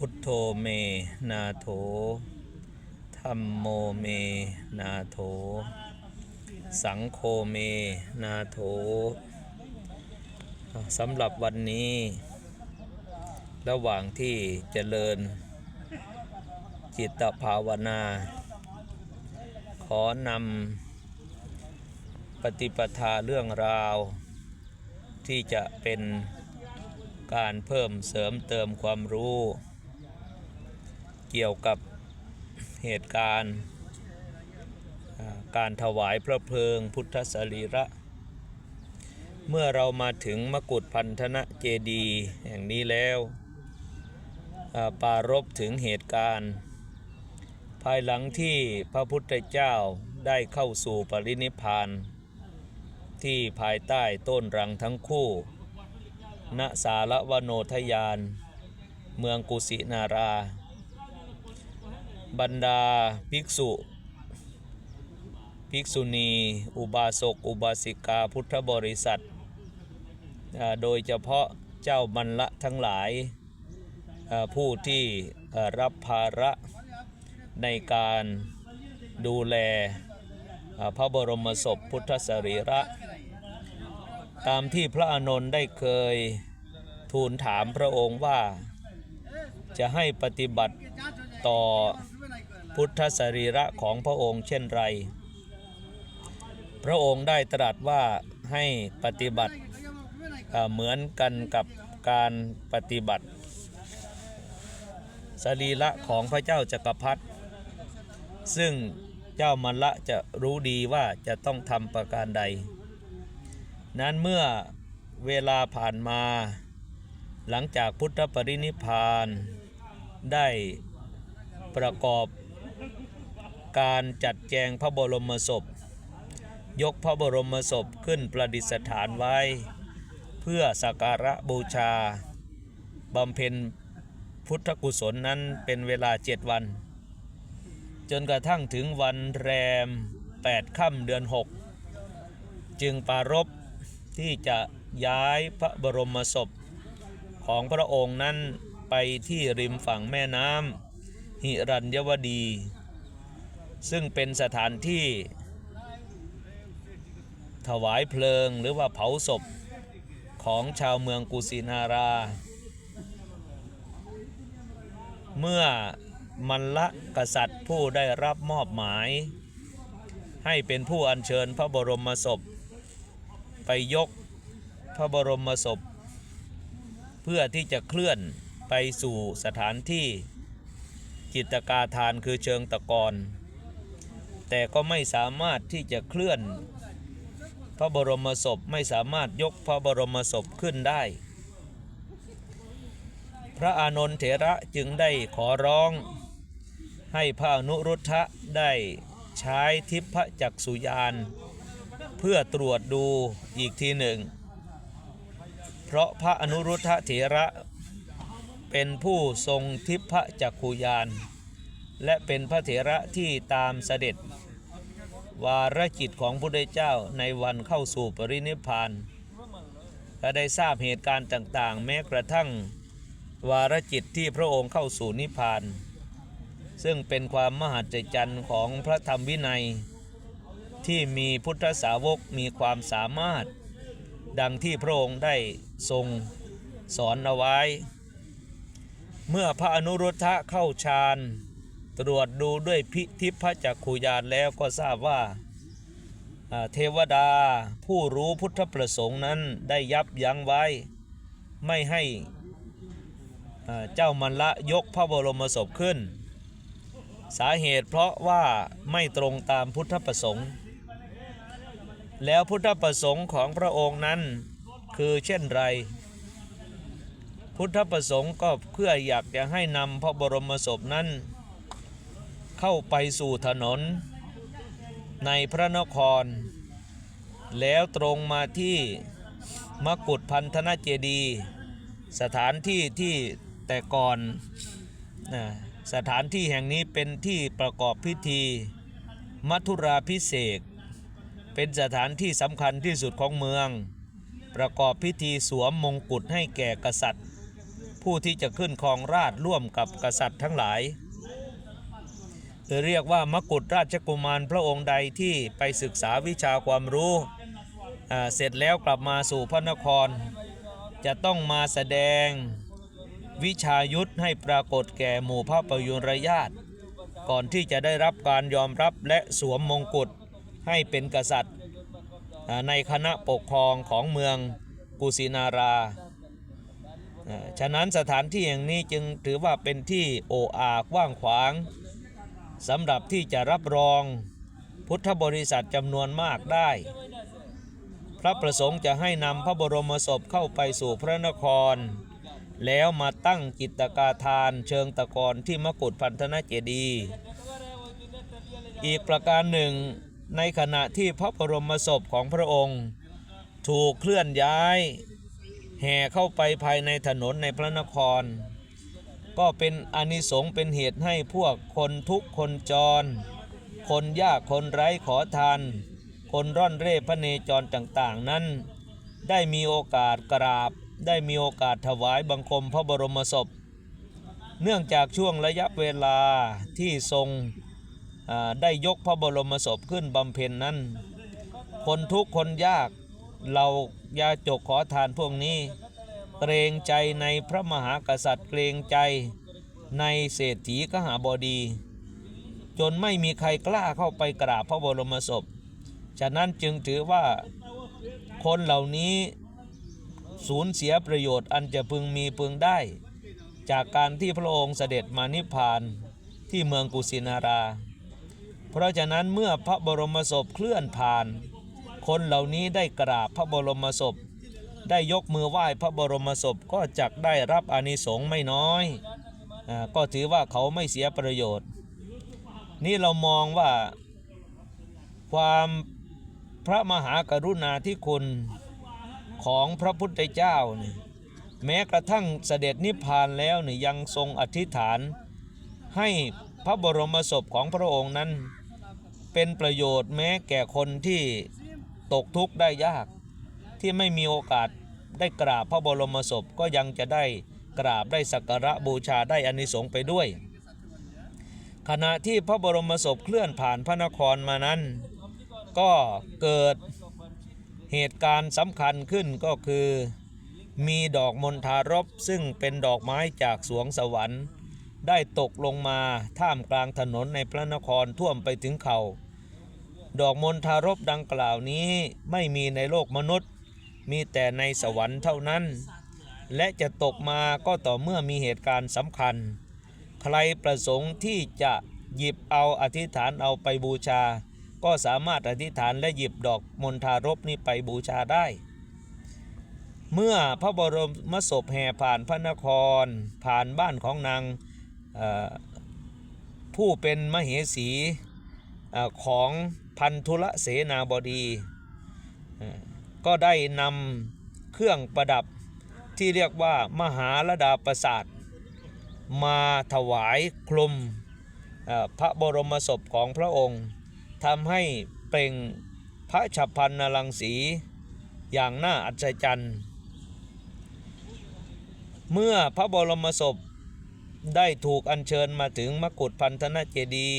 พุทโธเมนาโถธรรมโมเมนาโถ สังโฆเมนาโถสำหรับวันนี้ ระหว่างที่เจริญ จิตภาวนา ขอนำปฏิปทาเรื่องราว ที่จะเป็นการเพิ่มเสริมเติมความรู้ เกี่ยวกับเหตุการณ์การถวายพระเพลิงพุทธสรีระ เมื่อเรามาถึงมกุฏพันธนะเจดีย์แห่งนี้แล้วปรารบถึงเหตุการณ์ ภายหลังที่พระพุทธเจ้าได้เข้าสู่ปรินิพพานที่ภายใต้ต้นรังทั้งคู่ ณสารวโนทยาน เมืองกุสินารา บรรดาภิกษุ ภิกษุณี อุบาสก อุบาสิกาพุทธบริษัท โดยเฉพาะเจ้าบรรละทั้งหลาย ผู้ที่รับภาระในการดูแลพระบรมศพพุทธสรีระ ตามที่พระอานนท์ได้เคยทูลถามพระองค์ว่าจะให้ปฏิบัติต่อ พุทธสรีระของพระองค์เช่นไร พระองค์ได้ตรัสว่าให้ปฏิบัติเหมือนกันกับการปฏิบัติ สรีระของพระเจ้าจักรพรรดิซึ่งเจ้ามัลละจะรู้ดีว่าจะต้องทำประการใด นั้นเมื่อเวลาผ่านมา หลังจากพุทธปรินิพานได้ประกอบ การจัดแจงพระบรมศพ ยกพระบรมศพขึ้นประดิษฐานไว้ เพื่อสักการะบูชาบำเพ็ญพุทธกุศลนั้นเป็นเวลาเจ็ดวัน จนกระทั่งถึงวันแรมแปดค่ำเดือนหกจึงปรารบที่จะย้ายพระบรมศพ ของพระองค์นั้นไปที่ริมฝั่งแม่น้ำหิรัญยวดี ซึ่งเป็นสถานที่ถวายเพลิงหรือว่าเผาศพของชาวเมืองกุสินารา เมื่อมันละกษัตริย์ผู้ได้รับมอบหมาย ให้เป็นผู้อัญเชิญพระบรมศพ ไปยกพระบรมศพ เพื่อที่จะเคลื่อนไปสู่สถานที่จิตกาทานคือเชิงตะกอน แต่ก็ไม่สามารถที่จะเคลื่อน พระบรมศพไม่สามารถยกพระบรมศพขึ้นได้ พระอานนทเถระจึงได้ขอร้องให้พระอนุรุทธะได้ใช้ทิพจักษุยาน เพื่อตรวจดูอีกทีหนึ่ง เพราะพระอนุรุทธะเถระเป็นผู้ทรงทิพจักขุยาน และเป็นพระเถระที่ตามเสด็จ วาระจิตของพระพุทธเจ้าในวันเข้าสู่ปรินิพพานและได้ทราบเหตุการณ์ต่างๆ แม้กระทั่งวาระจิตที่พระองค์เข้าสู่นิพพาน ซึ่งเป็นความมหัศจรรย์ของพระธรรมวินัย ที่มีพุทธสาวกมีความสามารถ ดังที่พระองค์ได้ทรงสอนเอาไว้ เมื่อพระอนุรุทธะเข้าฌาน ตรวจดูด้วยพิทิพจักขุยานแล้วก็ทราบว่าเทวดาผู้รู้พุทธประสงค์นั้นได้ยับยั้งไว้ ไม่ให้เจ้ามันละยกพระบรมศพขึ้น สาเหตุเพราะว่าไม่ตรงตามพุทธประสงค์ แล้วพุทธประสงค์ของพระองค์นั้นคือเช่นไร พุทธประสงค์ก็เพื่ออยากจะให้นำพระบรมศพนั้น เข้าไปสู่ถนน ในพระนคร แล้วตรงมาที่มกุฏพันธนเจดี สถานที่ที่แต่ก่อนสถานที่แห่งนี้เป็นที่ประกอบพิธีมัทุราพิเศษเป็นสถานที่สำคัญที่สุดของเมือง ประกอบพิธีสวมมงกุฎให้แก่กษัตริย์ ผู้ที่จะขึ้นครองราชร่วมกับกษัตริย์ทั้งหลาย หรือเรียกว่ามกุฎราชกุมารพระองค์ใดที่ไปศึกษาวิชาความรู้ เสร็จแล้วกลับมาสู่พระนคร จะต้องมาแสดงวิชายุทธให้ปรากฏแก่หมู่พระประยุรญาติ ก่อนที่จะได้รับการยอมรับและสวมมงกุฎให้เป็นกษัตริย์ ในคณะปกครองของเมืองกุสินารา ฉะนั้นสถานที่แห่งนี้จึงถือว่าเป็นที่โออากว้างขวาง สำหรับที่จะรับรองพุทธบริษัทจำนวนมากได้ พระประสงค์จะให้นำพระบรมศพเข้าไปสู่พระนคร แล้วมาตั้งจิตกาทานเชิงตะกอนที่มกุฏพันธนเจดีอีกประการหนึ่ง ในขณะที่พระบรมศพของพระองค์ ถูกเคลื่อนย้าย แห่เข้าไปภายในถนนในพระนคร ก็เป็นอนิสงส์เป็นเหตุให้พวกคนทุกคนจร คนยากคนไร้ขอทาน คนร่อนเร่พระเนจรต่างๆ นั้น ได้มีโอกาสกราบ ได้มีโอกาสถวายบังคมพระบรมศพ เนื่องจากช่วงระยะเวลาที่ทรงได้ยกพระบรมศพขึ้นบำเพ็ญนั้น คนทุกคนยากเรายาจกขอทานพวกนี้ เกรงใจในพระมหากษัตริย์เกรงใจในเศรษฐีกหาบดี จนไม่มีใครกล้าเข้าไปกราบพระบรมศพ ฉะนั้นจึงถือว่าคนเหล่านี้สูญเสียประโยชน์อันจะพึงมีพึงได้ จากการที่พระองค์เสด็จมานิพพานที่เมืองกุสินารา เพราะฉะนั้นเมื่อพระบรมศพเคลื่อนผ่าน คนเหล่านี้ได้กราบพระบรมศพ ได้ยกมือไหว้พระบรมศพก็จักได้รับอานิสงส์ไม่น้อยอก็ถือว่าเขาไม่เสียประโยชน์ นี่เรามองว่าความพระมหากรุณาธิคุณของพระพุทธเจ้าเนี่ยแม้กระทั่งเสด็จนิพพานแล้วเนี่ยยังทรงอธิษฐาน ให้พระบรมศพของพระองค์นั้น เป็นประโยชน์แม้แก่คนที่ตกทุกข์ได้ยาก ที่ไม่มีโอกาสได้กราบพระบรมศพก็ยังจะได้กราบได้สักการะบูชาได้อานิสงส์ไปด้วย ขณะที่พระบรมศพเคลื่อนผ่านพระนครมานั้น ก็เกิดเหตุการณ์สำคัญขึ้นก็คือ มีดอกมณฑารบซึ่งเป็นดอกไม้จากสวงสวรรค์ ได้ตกลงมาท่ามกลางถนนในพระนครท่วมไปถึงเขาดอกมณฑารบดังกล่าวนี้ไม่มีในโลกมนุษย์ มีแต่ในสวรรค์เท่านั้น และจะตกมาก็ต่อเมื่อมีเหตุการณ์สำคัญ ใครประสงค์ที่จะหยิบเอาอธิษฐานเอาไปบูชา ก็สามารถอธิษฐานและหยิบดอกมณฑารบนี้ไปบูชาได้ เมื่อพระบรมศพแห่ผ่านพระนคร ผ่านบ้านของนางผู้เป็นมเหสีอของพันธุลเสนาบดี ก็ได้นำเครื่องประดับที่เรียกว่ามหาลดาประสาท มาถวายคลุมพระบรมศพของพระองค์ทำให้เปล่งพระฉับพันนรังสีอย่างน่าอัศจรรย์ เมื่อพระบรมศพได้ถูกอัญเชิญมาถึงมกุฏพันธนเจดี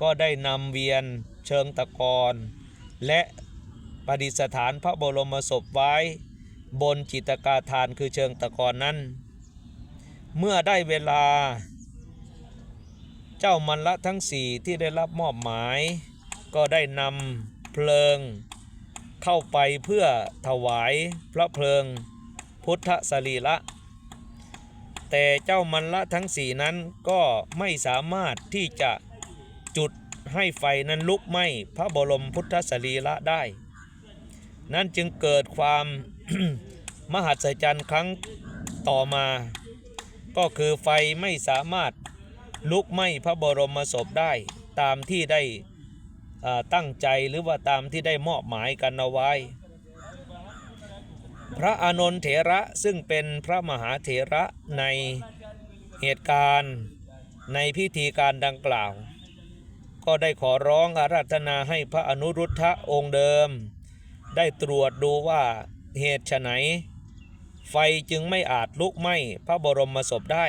ก็ได้นำเวียนเชิงตะกอนและ ประดิษฐานพระบรมศพไว้ บนจิตกาทานคือเชิงตะกอนนั้น เมื่อได้เวลา เจ้ามันละทั้งสี่ที่ได้รับมอบหมาย ก็ได้นำเพลิง เข้าไปเพื่อถวายพระเพลิงพุทธสรีระแต่เจ้ามันละทั้งสี่นั้นก็ไม่สามารถที่จะจุดให้ไฟนั้นลุกไหม้พระบรมพุทธสรีระได้ นั่นจึงเกิดความ มหัศจรรย์ครั้งต่อมา ก็คือไฟไม่สามารถลุกไหม้พระบรมศพได้ตามที่ได้ตั้งใจหรือว่าตามที่ได้มอบหมายกันเอาไว้ พระอานนทเถระซึ่งเป็นพระมหาเถระในเหตุการณ์ในพิธีการดังกล่าว ก็ได้ขอร้องอาราธนาให้พระอนุรุทธะองค์เดิม ได้ตรวจดูว่าเหตุไฉนไฟจึงไม่อาจลุกไหม้พระบรมศพได้